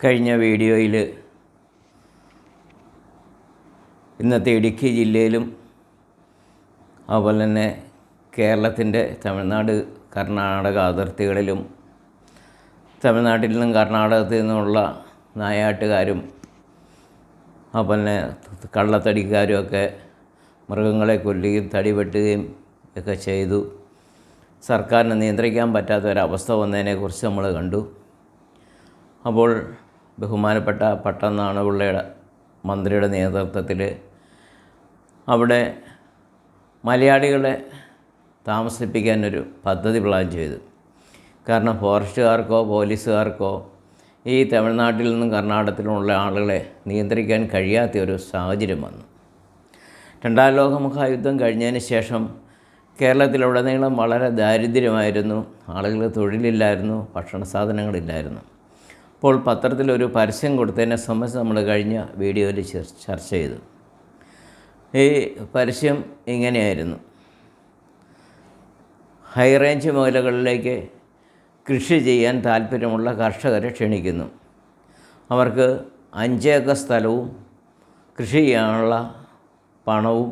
കഴിഞ്ഞ വീഡിയോയിൽ ഇന്നത്തെ ഇടുക്കി ജില്ലയിലും അതുപോലെ തന്നെ കേരളത്തിന്റെ തമിഴ്നാട് കർണാടക അതിർത്തികളിലും തമിഴ്നാട്ടിൽ നിന്നും കർണാടകത്തിൽ നിന്നുമുള്ള നായാട്ടുകാരും അതുപോലെ തന്നെ കള്ളത്തടിക്കാരും ഒക്കെ മൃഗങ്ങളെ കൊല്ലുകയും തടി വെട്ടുകയും ഒക്കെ ചെയ്തു. സർക്കാരിനെ നിയന്ത്രിക്കാൻ പറ്റാത്ത ഒരവസ്ഥ വന്നതിനെക്കുറിച്ച് നമ്മൾ കണ്ടു. അപ്പോൾ ബഹുമാനപ്പെട്ട പട്ടന്നാണപിള്ളയുടെ മന്ത്രിയുടെ നേതൃത്വത്തിൽ അവിടെ മലയാളികളെ താമസിപ്പിക്കാൻ ഒരു പദ്ധതി പ്ലാൻ ചെയ്തു. കാരണം ഫോറസ്റ്റുകാർക്കോ പോലീസുകാർക്കോ ഈ തമിഴ്നാട്ടിൽ നിന്നും കർണാടകത്തിലുമുള്ള ആളുകളെ നിയന്ത്രിക്കാൻ കഴിയാത്ത ഒരു സാഹചര്യം വന്നു. രണ്ടാം ലോക മഹായുദ്ധം കഴിഞ്ഞതിന് ശേഷം കേരളത്തിലുടനീളം വളരെ ദാരിദ്ര്യമായിരുന്നു. ആളുകൾ തൊഴിലില്ലായിരുന്നു ഭക്ഷണ സാധനങ്ങളില്ലായിരുന്നു. അപ്പോൾ പത്രത്തിലൊരു പരസ്യം കൊടുത്തതിനെ സംബന്ധിച്ച് നമ്മൾ കഴിഞ്ഞ വീഡിയോയിൽ ചർച്ച ചെയ്തു. ഈ പരസ്യം ഇങ്ങനെയായിരുന്നു. ഹൈ റേഞ്ച് മേഖലകളിലേക്ക് കൃഷി ചെയ്യാൻ താല്പര്യമുള്ള കർഷകരെ ക്ഷണിക്കുന്നു. അവർക്ക് അഞ്ചേക്കർ സ്ഥലവും കൃഷി ചെയ്യാനുള്ള പണവും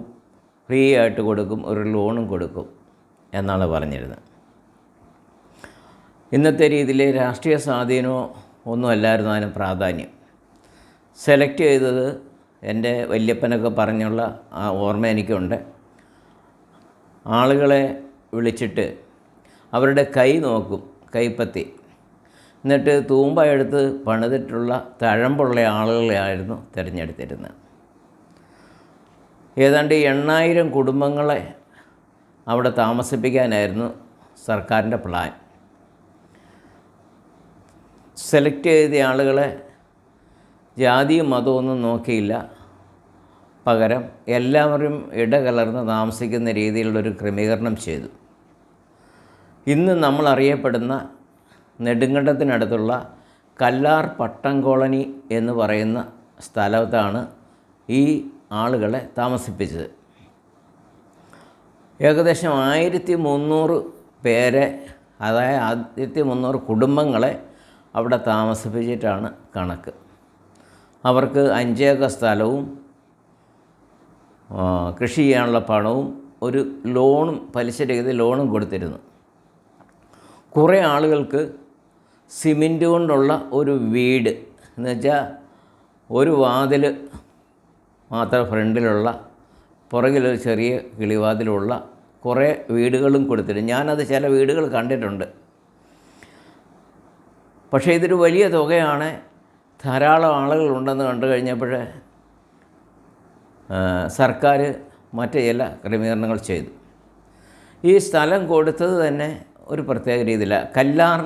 ഫ്രീ ആയിട്ട് കൊടുക്കും ഒരു ലോണും കൊടുക്കും എന്നാണ് പറഞ്ഞിരുന്നത്. ഇന്നത്തെ രീതിയിൽ രാഷ്ട്രീയ സ്വാധീനമോ ഒന്നും അല്ലായിരുന്നു അതിന് പ്രാധാന്യം. സെലക്ട് ചെയ്തത് എന്റെ വല്യപ്പനൊക്കെ പറഞ്ഞുള്ള ആ ഓർമ്മ എനിക്കുണ്ട്. ആളുകളെ വിളിച്ചിട്ട് അവരുടെ കൈ നോക്കും കൈപ്പത്തി. എന്നിട്ട് തൂമ്പ എടുത്ത് പണിതിട്ടുള്ള തഴമ്പുള്ള ആളുകളെയായിരുന്നു തിരഞ്ഞെടുത്തിരുന്നത്. ഏതാണ്ട് എണ്ണായിരം കുടുംബങ്ങളെ അവിടെ താമസിപ്പിക്കാനായിരുന്നു സർക്കാരിന്റെ പ്ലാൻ സെലക്ട് ചെയ്ത ആളുകളെ ജാതിയും മതമൊന്നും നോക്കിയില്ല. പകരം എല്ലാവരും ഇടകലർന്ന് താമസിക്കുന്ന രീതിയിലുള്ളൊരു ക്രമീകരണം ചെയ്തു. ഇന്ന് നമ്മൾ അറിയപ്പെടുന്ന നെടുങ്കണ്ടത്തിനടുത്തുള്ള കല്ലാർ പട്ടം കോളനി എന്ന് പറയുന്ന സ്ഥലത്താണ് ഈ ആളുകളെ താമസിപ്പിച്ചത്. ഏകദേശം ആയിരത്തി മുന്നൂറ് പേരെ അതായത് ആയിരത്തി മുന്നൂറ് കുടുംബങ്ങളെ അവിടെ താമസിപ്പിച്ചിട്ടാണ് കണക്ക്. അവർക്ക് അഞ്ചേക്കർ സ്ഥലവും കൃഷി ചെയ്യാനുള്ള പണവും ഒരു ലോണും പലിശരഹിത ലോണും കൊടുത്തിരുന്നു. കുറേ ആളുകൾക്ക് സിമെന്റ് കൊണ്ടുള്ള ഒരു വീട് എന്ന് വെച്ചാൽ ഒരു വാതിൽ മാത്രം ഫ്രണ്ടിലുള്ള പുറകിലൊരു ചെറിയ കിളിവാതിലുള്ള കുറേ വീടുകളും കൊടുത്തിട്ടുണ്ട് ഞാനത് ചില വീടുകൾ കണ്ടിട്ടുണ്ട്. പക്ഷേ ഇതൊരു വലിയ തുകയാണ്. ധാരാളം ആളുകളുണ്ടെന്ന് കണ്ടു കഴിഞ്ഞപ്പോൾ സർക്കാർ മറ്റ് ചില ക്രമീകരണങ്ങൾ ചെയ്തു. ഈ സ്ഥലം കൊടുത്തത് തന്നെ ഒരു പ്രത്യേക രീതിയിലാണ് കല്ലാർ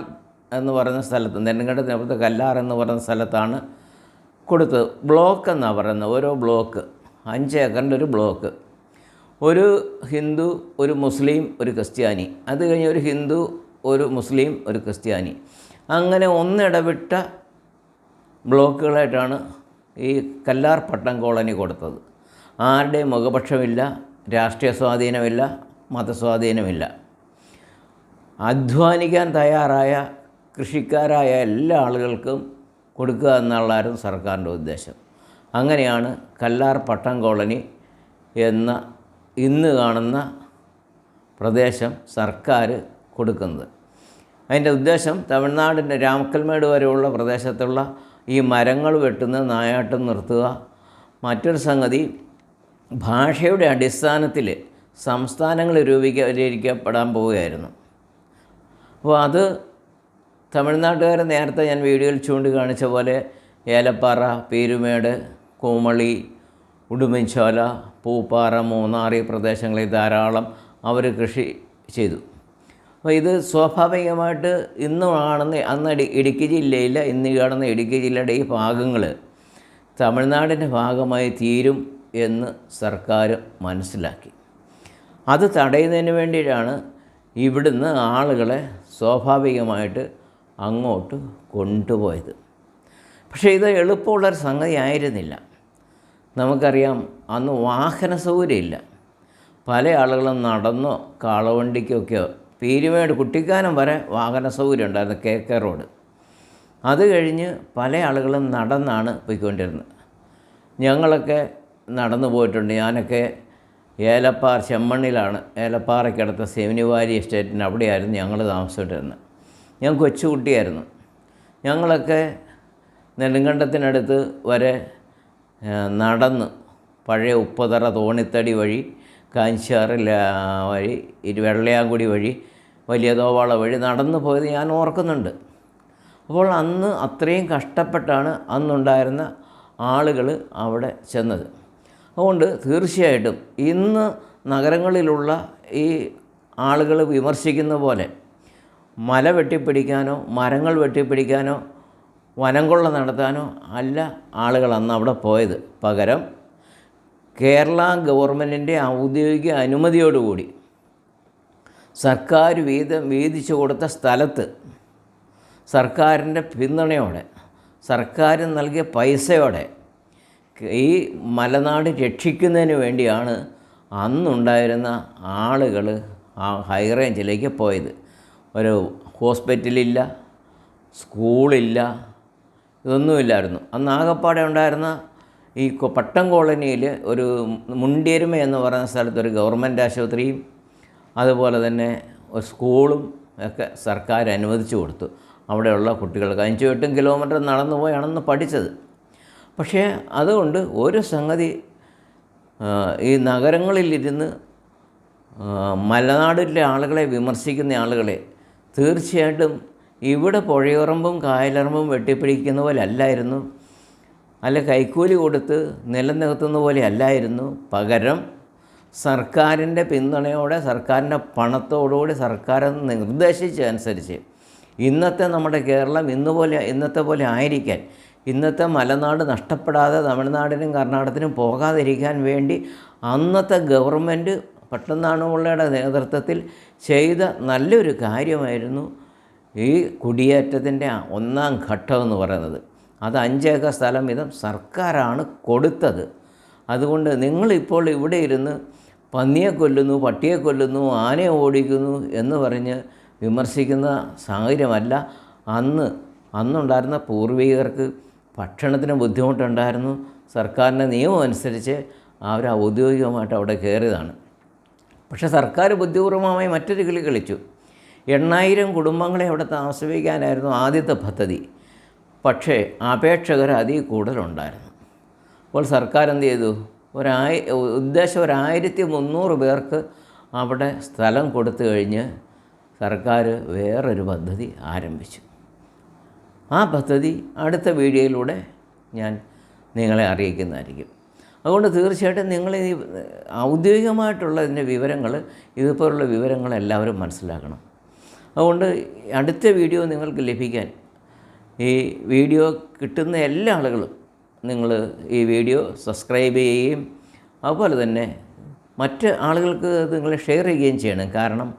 എന്ന് പറയുന്ന സ്ഥലത്ത് നെടുങ്കണ്ടത്തിനപ്പുറത്ത് കല്ലാർ എന്ന് പറയുന്ന സ്ഥലത്താണ് കൊടുത്തത്. ബ്ലോക്ക് എന്നാണ് പറയുന്നത് ഓരോ ബ്ലോക്ക് അഞ്ച് ഏക്കറിന്റെ ഒരു ബ്ലോക്ക്. ഒരു ഹിന്ദു ഒരു മുസ്ലിം ഒരു ക്രിസ്ത്യാനി. അത് കഴിഞ്ഞ് ഒരു ഹിന്ദു ഒരു മുസ്ലിം ഒരു ക്രിസ്ത്യാനി. അങ്ങനെ ഒന്നിടവിട്ട ബ്ലോക്കുകളായിട്ടാണ് ഈ കല്ലാർ പട്ടം കോളനി കൊടുത്തത്. ആരുടെയും മുഖപക്ഷമില്ല രാഷ്ട്രീയ സ്വാധീനമില്ല മതസ്വാധീനമില്ല. അധ്വാനിക്കാൻ തയ്യാറായ കൃഷിക്കാരായ എല്ലാ ആളുകൾക്കും കൊടുക്കുക എന്നുള്ളതായിരുന്നു സർക്കാരിന്റെ ഉദ്ദേശം. അങ്ങനെയാണ് കല്ലാർ പട്ടം കോളനി എന്ന ഇന്ന് കാണുന്ന പ്രദേശം സർക്കാർ കൊടുക്കുന്നത്. അതിന്റെ ഉദ്ദേശം തമിഴ്നാടിന്റെ രാമക്കൽമേട് വരെയുള്ള പ്രദേശത്തുള്ള ഈ മരങ്ങൾ വെട്ടുന്ന നായാട്ടം നിർത്തുക. മറ്റൊരു സംഗതി ഭാഷയുടെ അടിസ്ഥാനത്തിൽ സംസ്ഥാനങ്ങൾ രൂപീകരിക്കപ്പെടാൻ പോവുകയായിരുന്നു. അപ്പോൾ അത് തമിഴ്നാട്ടുകാരെ നേരത്തെ ഞാൻ വീഡിയോയിൽ ചൂണ്ടിക്കാണിച്ച പോലെ ഏലപ്പാറ പേരുമേട് കോമളി ഉടുമ്പൻചോല പൂപ്പാറ മൂന്നാർ ഈ പ്രദേശങ്ങളിൽ ധാരാളം അവർ കൃഷി ചെയ്തു. അപ്പോൾ ഇത് സ്വാഭാവികമായിട്ട് ഇന്ന് കാണുന്ന അന്ന് ഇടി- ഇടുക്കി ജില്ലയിലെ ഇന്ന് കാണുന്ന ഇടുക്കി ജില്ലയുടെ ഈ ഭാഗങ്ങൾ തമിഴ്നാടിന്റെ ഭാഗമായി തീരും എന്ന് സർക്കാർ മനസ്സിലാക്കി. അത് തടയുന്നതിന് വേണ്ടിയിട്ടാണ് ഇവിടുന്ന് ആളുകളെ സ്വാഭാവികമായിട്ട് അങ്ങോട്ട് കൊണ്ടുപോയത്. പക്ഷേ ഇത് എളുപ്പമുള്ളൊരു സംഗതി ആയിരുന്നില്ല. നമുക്കറിയാം അന്ന് വാഹന സൗകര്യമില്ല പല ആളുകളും നടന്നോ കാളവണ്ടിക്കൊക്കെയോ പീരുമേട് കുട്ടിക്കാനം വരെ വാഹന സൗകര്യം ഉണ്ടായിരുന്നു കെ കെ റോഡ്. അത് കഴിഞ്ഞ് പല ആളുകളും നടന്നാണ് പോയിക്കൊണ്ടിരുന്നത്. ഞങ്ങളൊക്കെ നടന്നു പോയിട്ടുണ്ട്. ഞാനൊക്കെ ഏലപ്പാറ ചെമ്മണ്ണിലാണ്. ഏലപ്പാറയ്ക്കടുത്ത സെമിനിവാരി എസ്റ്റേറ്റിന് അവിടെയായിരുന്നു ഞങ്ങൾ താമസിച്ചിട്ടിരുന്നത് ഞാൻ കൊച്ചുകുട്ടിയായിരുന്നു. ഞങ്ങളൊക്കെ നെടുങ്കണ്ടത്തിനടുത്ത് വരെ നടന്ന് പഴയ ഉപ്പതറ തോണിത്തടി വഴി കാഞ്ചാറ് ല- വഴി വെള്ളയാങ്കുടി വഴി വലിയ തോവാള വഴി നടന്നു പോയത് ഞാൻ ഓർക്കുന്നുണ്ട്. അപ്പോൾ അന്ന് അത്രയും കഷ്ടപ്പെട്ടാണ് അന്നുണ്ടായിരുന്ന ആളുകൾ അവിടെ ചെന്നത്. അതുകൊണ്ട് തീർച്ചയായിട്ടും ഇന്ന് നഗരങ്ങളിലുള്ള ഈ ആളുകൾ വിമർശിക്കുന്ന പോലെ മല വെട്ടിപ്പിടിക്കാനോ മരങ്ങൾ വെട്ടിപ്പിടിക്കാനോ വനംകൊള്ള നടത്താനോ അല്ല ആളുകൾ അന്ന് അവിടെ പോയത്. പകരം കേരള ഗവൺമെന്റിന്റെ ഔദ്യോഗിക അനുമതിയോടുകൂടി സർക്കാർ വീതം വീതിച്ചു കൊടുത്ത സ്ഥലത്ത് സർക്കാരിന്റെ പിന്തുണയോടെ സർക്കാർ നൽകിയ പൈസയോടെ ഈ മലനാട് രക്ഷിക്കുന്നതിന് വേണ്ടിയാണ് അന്നുണ്ടായിരുന്ന ആളുകൾ ആ ഹൈ റേഞ്ചിലേക്ക് പോയത്. ഒരു ഹോസ്പിറ്റലില്ല സ്കൂളില്ല ഇതൊന്നുമില്ലായിരുന്നു. അന്ന് ആകപ്പാടെ ഉണ്ടായിരുന്ന ഈ പട്ടം കോളനിയിൽ ഒരു മുണ്ടിയരുമ എന്ന് പറയുന്ന സ്ഥലത്ത് ഒരു ഗവൺമെന്റ് ആശുപത്രിയും അതുപോലെ തന്നെ സ്കൂളും ഒക്കെ സർക്കാർ അനുവദിച്ചു കൊടുത്തു. അവിടെയുള്ള കുട്ടികൾക്ക് അഞ്ച് എട്ടും കിലോമീറ്റർ നടന്നു പോയാണെന്ന് പഠിച്ചത്. പക്ഷേ അതുകൊണ്ട് ഒരു സംഗതി ഈ നഗരങ്ങളിലിരുന്ന് മലനാടിലെ ആളുകളെ വിമർശിക്കുന്ന ആളുകളെ തീർച്ചയായിട്ടും ഇവിടെ പുഴയുറമ്പും കായലറമ്പും വെട്ടിപ്പിടിക്കുന്ന പോലെ അല്ലായിരുന്നു. അല്ല കൈക്കൂലി കൊടുത്ത് നിലനിർത്തുന്ന പോലെ അല്ലായിരുന്നു. പകരം സർക്കാരിന്റെ പിന്തുണയോടെ സർക്കാരിന്റെ പണത്തോടുകൂടി സർക്കാർ നിർദ്ദേശിച്ചതനുസരിച്ച് ഇന്നത്തെ നമ്മുടെ കേരളം ഇന്ന് പോലെ ഇന്നത്തെ പോലെ ആയിരിക്കാൻ ഇന്നത്തെ മലനാട് നഷ്ടപ്പെടാതെ തമിഴ്നാടിനും കർണാടകത്തിനും പോകാതിരിക്കാൻ വേണ്ടി അന്നത്തെ ഗവൺമെന്റ് പട്ടനാണുപിള്ളയുടെ നേതൃത്വത്തിൽ ചെയ്ത നല്ലൊരു കാര്യമായിരുന്നു ഈ കുടിയേറ്റത്തിന്റെ ഒന്നാം ഘട്ടം എന്ന് പറയുന്നത്. അത് അഞ്ചേക്കർ സ്ഥലം വീതം സർക്കാരാണ് കൊടുത്തത്. അതുകൊണ്ട് നിങ്ങളിപ്പോൾ ഇവിടെ ഇരുന്ന് പന്നിയെ കൊല്ലുന്നു പട്ടിയെ കൊല്ലുന്നു ആനയെ ഓടിക്കുന്നു എന്ന് പറഞ്ഞ് വിമർശിക്കുന്ന സാഹചര്യമല്ല. അന്ന് അന്നുണ്ടായിരുന്ന പൂർവികർക്ക് ഭക്ഷണത്തിന് ബുദ്ധിമുട്ടുണ്ടായിരുന്നു. സർക്കാരിന്റെ നിയമം അനുസരിച്ച് അവർ ഔദ്യോഗികമായിട്ട് അവിടെ കയറിയതാണ്. പക്ഷേ സർക്കാർ ബുദ്ധിപൂർവമായി മറ്റൊരു കളി കളിച്ചു. എണ്ണായിരം കുടുംബങ്ങളെ അവിടെ താമസിപ്പിക്കാനായിരുന്നു ആദ്യത്തെ പദ്ധതി. പക്ഷേ അപേക്ഷകർ അതിൽ കൂടുതലുണ്ടായിരുന്നു. അപ്പോൾ സർക്കാർ എന്ത് ചെയ്തു? ഒരായി ഉദ്ദേശം ഒരായിരത്തി മുന്നൂറ് പേർക്ക് അവിടെ സ്ഥലം കൊടുത്തു കഴിഞ്ഞ് സർക്കാർ വേറൊരു പദ്ധതി ആരംഭിച്ചു. ആ പദ്ധതി അടുത്ത വീഡിയോയിലൂടെ ഞാൻ നിങ്ങളെ അറിയിക്കുന്നതായിരിക്കും. അതുകൊണ്ട് തീർച്ചയായിട്ടും നിങ്ങൾ ഈ ഔദ്യോഗികമായിട്ടുള്ള ഇതിന്റെ വിവരങ്ങൾ ഇതുപോലുള്ള വിവരങ്ങൾ എല്ലാവരും മനസ്സിലാക്കണം. അതുകൊണ്ട് അടുത്ത വീഡിയോ നിങ്ങൾക്ക് ലഭിക്കാൻ ഈ വീഡിയോ കിട്ടുന്ന എല്ലാ ആളുകളും നിങ്ങൾ ഈ വീഡിയോ സബ്സ്ക്രൈബ് ചെയ്യുകയും അതുപോലെ തന്നെ മറ്റ് ആളുകൾക്ക് നിങ്ങൾ ഷെയർ ചെയ്യുകയും ചെയ്യണം. കാരണം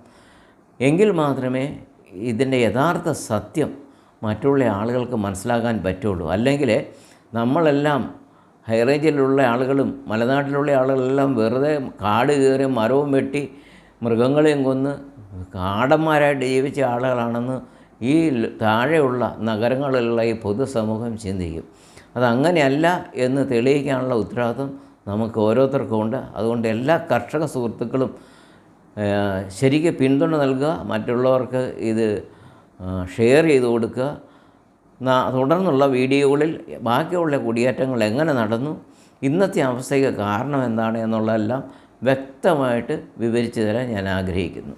എങ്കിൽ മാത്രമേ ഇതിന്റെ യഥാർത്ഥ സത്യം മറ്റുള്ള ആളുകൾക്ക് മനസ്സിലാക്കാൻ പറ്റുള്ളൂ. അല്ലെങ്കിൽ നമ്മളെല്ലാം ഹൈറേഞ്ചിലുള്ള ആളുകളും മലനാട്ടിലുള്ള ആളുകളെല്ലാം വെറുതെ കാട് കയറി മരവും വെട്ടി മൃഗങ്ങളെയും കൊന്ന് കാടന്മാരായിട്ട് ജീവിച്ച ആളുകളാണെന്ന് ഈ താഴെയുള്ള നഗരങ്ങളിലുള്ള ഈ പൊതുസമൂഹം ചിന്തിക്കും. അതങ്ങനെയല്ല എന്ന് തെളിയിക്കാനുള്ള ഉത്തരവാദിത്വം നമുക്ക് ഓരോരുത്തർക്കും ഉണ്ട്. അതുകൊണ്ട് എല്ലാ കർഷക സുഹൃത്തുക്കളും ശരിക്കും പിന്തുണ നൽകുക മറ്റുള്ളവർക്ക് ഇത് ഷെയർ ചെയ്ത് കൊടുക്കുക. തുടർന്നുള്ള വീഡിയോകളിൽ ബാക്കിയുള്ള കുടിയേറ്റങ്ങൾ എങ്ങനെ നടന്നു ഇന്നത്തെ അവസ്ഥയ്ക്ക് കാരണം എന്താണ് എന്നുള്ളതെല്ലാം വ്യക്തമായിട്ട് വിവരിച്ചു തരാൻ ഞാൻ ആഗ്രഹിക്കുന്നു.